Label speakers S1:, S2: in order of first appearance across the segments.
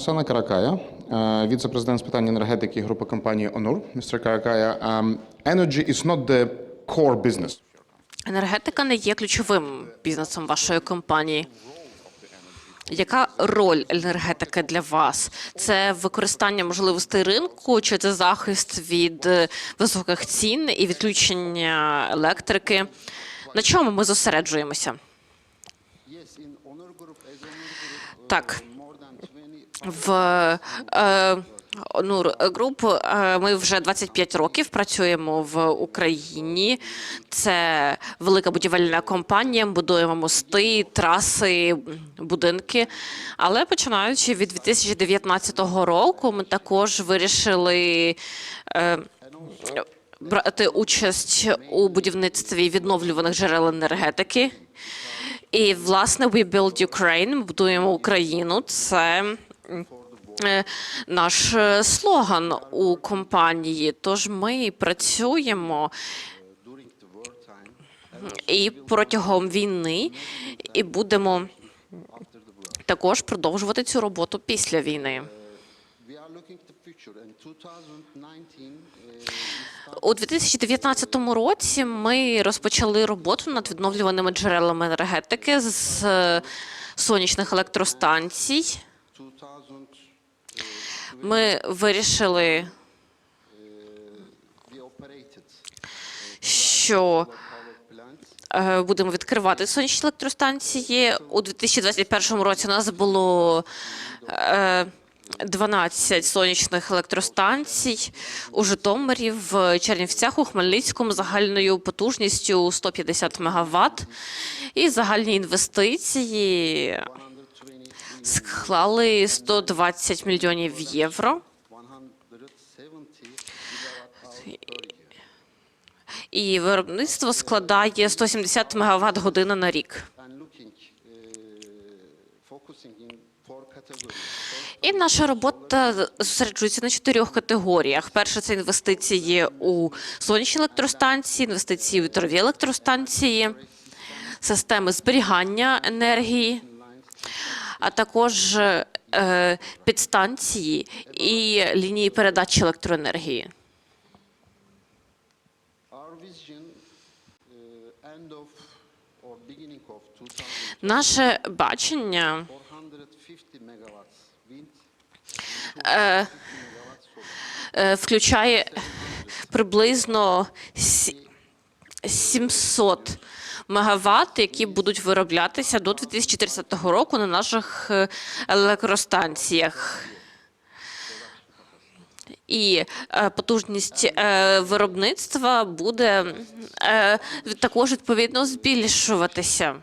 S1: Оксана Каракая, е, віце-президент з питань енергетики групи компанії Онур. Містер Каракая, um, energy is not the core business.
S2: Енергетика не є ключовим бізнесом вашої компанії. Яка роль енергетики для вас? Це використання можливостей ринку, чи це захист від е, високих цін і відключення електрики? На чому ми зосереджуємося? Так, в е, Нур Груп е, ми вже 25 років працюємо в Україні. Це велика будівельна компанія. Будуємо мости, траси, будинки. Але починаючи від 2019 року, ми також вирішили. е, Брати участь у будівництві відновлюваних джерел енергетики. І власне We Build Ukraine, будуємо Україну. Це наш е, слоган у компанії. Тож ми працюємо і протягом війни, і будемо також продовжувати цю роботу після війни.
S3: We are looking at the future. In 2019,
S2: У 2019 році ми розпочали роботу над відновлюваними джерелами енергетики з е, сонячних електростанцій.
S3: 2000,
S2: Ми вирішили, що е, будемо відкривати сонячні електростанції. У 2021 році у нас було е, 12 сонячних електростанцій у Житомирі, в Чернівцях, у Хмельницькому загальною потужністю 150 МВт. І загальні інвестиції склали 120 мільйонів євро. І виробництво складає 170 МВт година на рік. І наша робота зосереджується на чотирьох категоріях. Перше це інвестиції у сонячні електростанції, інвестиції у вітрові електростанції, системи зберігання енергії, а також е, підстанції і лінії передачі електроенергії.
S3: Uh, end of or beginning of 2000,
S2: Наше бачення
S3: 450 megawatts
S2: е, е, включає приблизно сі- 700 мегаватт, які будуть вироблятися до 2030 року на наших е, електростанціях. І е, потужність е, виробництва буде також відповідно збільшуватися.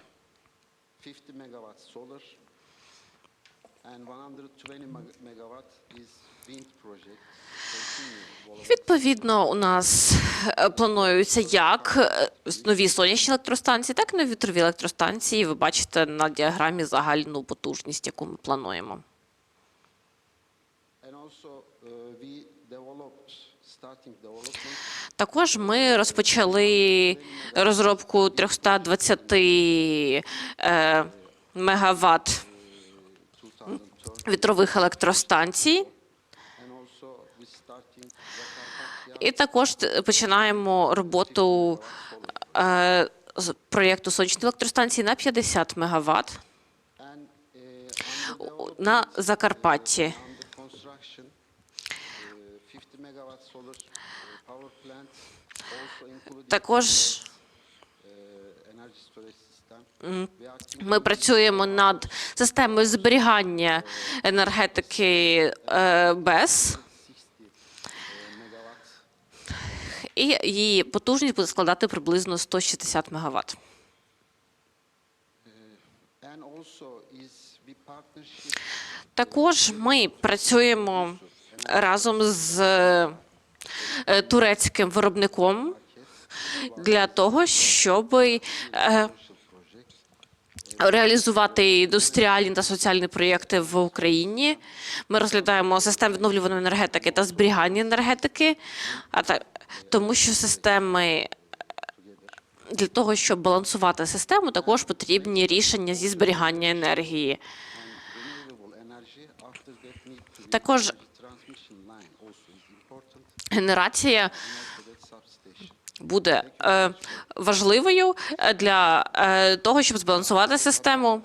S2: Відповідно, у нас е, плануються як е, нові сонячні електростанції, так і нові вітрові електростанції. Ви бачите на діаграмі загальну потужність, яку ми плануємо.
S3: Development,
S2: Також ми розпочали розробку 320 е, мегаватт
S3: 2030,
S2: вітрових електростанцій. І також починаємо роботу е, з проєкту сонячної електростанції на 50 мегаватт
S3: and uh, under
S2: на Закарпатті.
S3: under construction, 50 megawatt solar power plant, also including
S2: Також ми працюємо над системою зберігання енергетики е,
S3: megawatts
S2: і її потужність буде складати приблизно 160 мегаватт.
S3: and also is
S2: Також ми працюємо разом з е, турецьким виробником для того, щоб е, реалізувати індустріальні та соціальні проєкти в Україні. Ми розглядаємо систему відновлюваної енергетики та зберігання енергетики, а та тому, що системи для того, щоб балансувати систему, також потрібні рішення зі зберігання енергії. Також генерація. Буде е, важливою е, для е, того, щоб збалансувати систему.